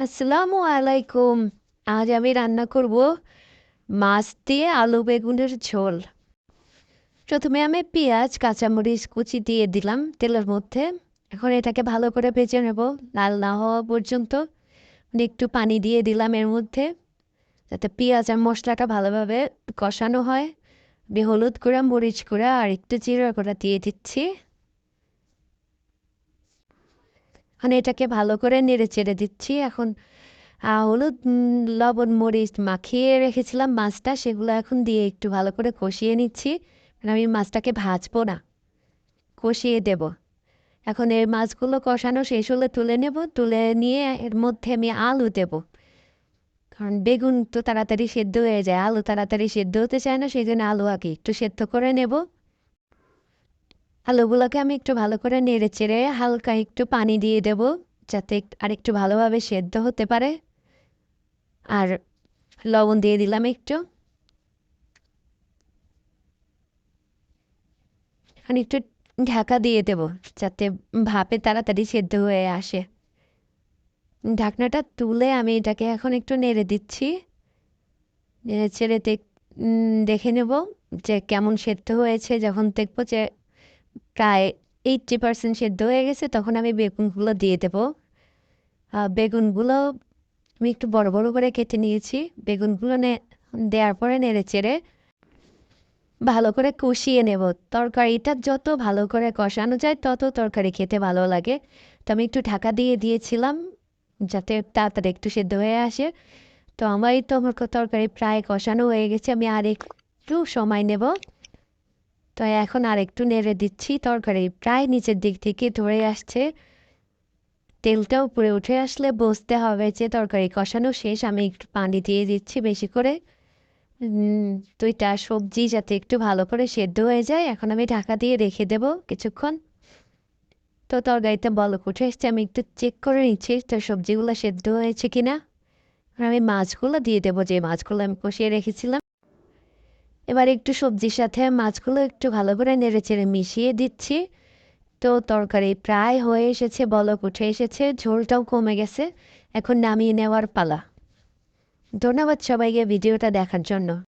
আসসালামু আলাইকুম। আজ আমি রান্না করব মাছ দিয়ে আলু বেগুনের ঝোল। প্রথমে আমি পেঁয়াজ, কাঁচামরিচ কুচি দিয়ে দিলাম তেলের মধ্যে। এখন এটাকে ভালো করে ভেজে নেব। লাল না হওয়া পর্যন্ত একটু পানি দিয়ে দিলাম এর মধ্যে যাতে পেঁয়াজ আর মশলাটা ভালোভাবে কষানো হয়। হলুদ গুঁড়া, মরিচ গুঁড়া আর একটু জিরা গুঁড়া দিয়ে দিচ্ছি। এখন এটাকে ভালো করে নেড়ে চেড়ে দিচ্ছি। এখন হলুদ লবণ, মরিচ মাখিয়ে রেখেছিলাম মাছটা, সেগুলো এখন দিয়ে একটু ভালো করে কষিয়ে নিচ্ছি। মানে আমি মাছটাকে ভাজবো না, কষিয়ে দেব। এখন এর মাছগুলো কষানো শেষ হলে তুলে নেব, তুলে নিয়ে এর মধ্যে আমি আলু দেব। কারণ বেগুন তো তাড়াতাড়ি সেদ্ধ হয়ে যায়, আলু তাড়াতাড়ি সেদ্ধ হতে চায় না সেই জন্য আলু আগে একটু সেদ্ধ করে নেব। আলুগুলোকে আমি একটু ভালো করে নেড়ে চেড়ে হালকা একটু পানি দিয়ে দেব, যাতে আর একটু ভালোভাবে সেদ্ধ হতে পারে। আর লবণ দিয়ে দিলাম একটু। আর একটু ঢাকা দিয়ে দেব, যাতে ভাপে তাড়াতাড়ি সেদ্ধ হয়ে আসে। ঢাকনাটা তুলে আমি এটাকে এখন একটু নেড়ে দিচ্ছি। নেড়ে চেড়ে দেখে নেব যে কেমন সেদ্ধ হয়েছে, যখন দেখব যে প্রায় এইটটি পার্সেন্ট সেদ্ধ হয়ে গেছে, তখন আমি বেগুনগুলো দিয়ে দেবো। বেগুনগুলো আমি একটু বড় বড় করে কেটে নিয়েছি। বেগুনগুলো নে, দেওয়ার পরে নেড়ে চেড়ে ভালো করে কষিয়ে নেব। তরকারিটা যত ভালো করে কষানো যায়, তত তরকারি খেতে ভালো লাগে। তো আমি একটু ঢাকা দিয়ে দিয়েছিলাম যাতে তাড়াতাড়ি একটু সেদ্ধ হয়ে আসে। তো আমার তো আমার তরকারি প্রায় কষানো হয়ে গেছে, আমি আর একটু সময় নেব। তো এখন আর একটু নেড়ে দিচ্ছি, তরকারি প্রায় নিচের দিক থেকে ধরে আসছে। তেলটা উপরে উঠে আসলে বসতে হবে যে তরকারি কষানো শেষ, আমি একটু পানি দিয়ে দিচ্ছি বেশি করে। দুইটা সবজি যাতে একটু ভালো করে সেদ্ধ হয়ে যায়, এখন আমি ঢাকা দিয়ে রেখে দেব কিছুক্ষণ। তো তরকারিতে বলক উঠে এসছে আমি একটু চেক করে নিচ্ছি তো সবজিগুলো সেদ্ধ হয়েছে কিনা। আমি মাছগুলো দিয়ে দেবো, যে মাছগুলো আমি কষিয়ে রেখেছিলাম। এবার একটু সবজির সাথে মাছগুলো একটু ভালো করে নেড়ে চেড়ে মিশিয়ে দিচ্ছি। তো তরকারি প্রায় হয়ে এসেছে, বলক উঠে এসেছে, ঝোলটাও কমে গেছে। এখন নামিয়ে নেওয়ার পালা। ধন্যবাদ সবাইকে ভিডিওটা দেখার জন্য।